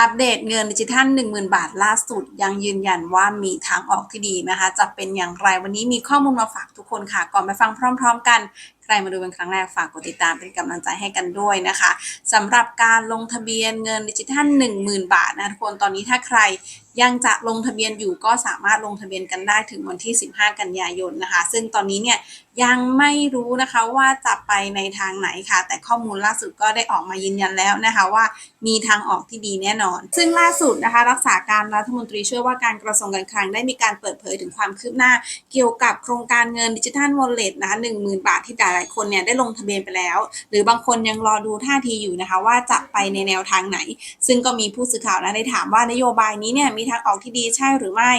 อัปเดตเงินดิจิทัล 10,000 บาทล่าสุด ยังยืนยันว่ามีทางออกที่ดีนะคะ จะเป็นอย่างไรวันนี้มีข้อมูลมาฝากทุกคนค่ะ ก่อนไปฟังพร้อม ๆ กัน รมาดูเป็นครั้งแรกฝากกดติดตามเป็นกำลังใจให้กันด้วยนะคะสำหรับการลงทะเบียนเงินดิจิทัล 10,000 บาทนะทุกคนตอนนี้ถ้าใครยังจะลงทะเบียนอยู่ก็สามารถลงทะเบียนกันได้ถึงวันที่ 15 กันยายนนะคะ ซึ่งตอนนี้เนี่ยยังไม่รู้นะคะว่าจะไปในทางไหนค่ะ แต่ข้อมูลล่าสุดก็ได้ออกมายืนยันแล้วนะคะว่ามีทางออกที่ดีแน่นอน ซึ่งล่าสุดนะคะรักษาการรัฐมนตรีช่วยว่าการกระทรวงการคลังได้มีการเปิดเผยถึงความคืบหน้า เกี่ยวกับโครงการเงินดิจิทัลวอลเล็ตนะคะ10,000บาทที่หลาายๆ คนเนี่ยได้ลงทะเบียนไปแล้ว หรือบางคนยังรอดูท่าทีอยู่นะคะ ว่าจะไปในแนวทางไหน ซึ่งก็มีผู้สื่อข่าวนะได้ถามว่านโยบายนี้เนี่ยมีทางออกที่ดีใช่หรือไม่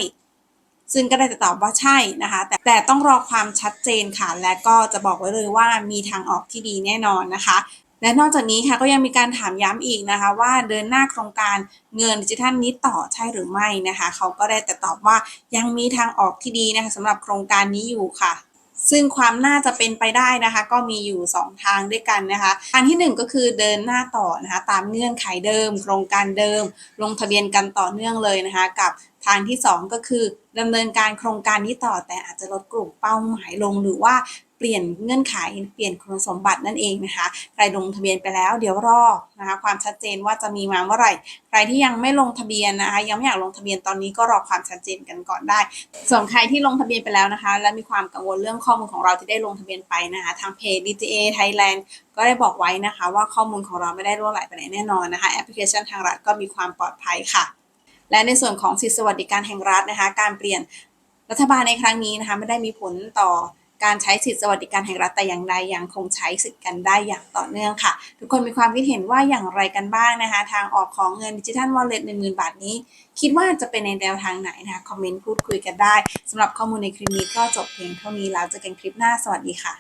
ซึ่งก็ได้แต่ตอบว่าใช่นะคะ แต่แต่ต้องรอความชัดเจนค่ะ และก็จะบอกไว้เลยว่ามีทางออกที่ดีแน่นอนนะคะ และนอกจากนี้ค่ะก็ยังมีการถามย้ำอีกนะคะ ว่าเดินหน้าโครงการเงินดิจิทัลนี้ต่อใช่หรือไม่นะคะ เขาก็ได้แต่ตอบว่ายังมีทางออกที่ดีนะคะสำหรับโครงการนี้อยู่ค่ะ ซึ่งความน่าจะเป็นไปได้นะคะ ก็มีอยู่ 2 ทางด้วยกันนะคะทางทีหนึ่1 ก็คือเดินหน้าต่อนะคะ ตามเงื่อนไขเดิม โครงการเดิม ลงทะเบียนกันต่อเนื่องเลยนะคะ กับทางที่ 2 ก็คือดำเนินการโครงการนี้ต่อแต่อาจจะลดกลุ่มเป้าหมายลงหรือว่า เปลี่ยนเงื่อนไขเปลี่ยนคุณสมบัตินั่นเองนะคะ ใครลงทะเบียนไปแล้วเดี๋ยวรอนะคะความชัดเจนว่าจะมีมาเมื่อไหร่ ใครที่ยังไม่ลงทะเบียนนะคะยังไม่อยากลงทะเบียนตอนนี้ก็รอความชัดเจนกันก่อนได้ ส่วนใครที่ลงทะเบียนไปแล้วนะคะ และมีความกังวลเรื่องข้อมูลของเราที่ได้ลงทะเบียนไปนะคะทางเพจ DTA Thailand ก็ได้บอกไว้นะคะ ว่าข้อมูลของเราไม่ได้รั่วไหลไปไหนแน่นอนนะคะแอปพลิเคชันทางรัฐก็มีความปลอดภัยค่ะ และในส่วนของสิทธิสวัสดิการแห่งรัฐนะคะ การเปลี่ยนรัฐบาลในครั้งนี้นะคะไม่ได้มีผลต่อ การใช้สิทธิสวัสดิการแห่งรัฐแต่อย่างใดยังคงใช้สิทธิกันได้อย่างต่อเนื่องค่ะ ทุกคนมีความคิดเห็นว่าอย่างไรกันบ้างนะคะ ทางออกของเงินดิจิทัลวอลเล็ตหนึ่งหมื่นบาทนี้ คิดว่าจะเป็นในแนวทางไหนนะคะคอมเมนต์พูดคุยกันได้สำหรับข้อมูลในคลิปนี้ก็จบเพียงเท่านี้แล้วเจอกันคลิปหน้าสวัสดีค่ะ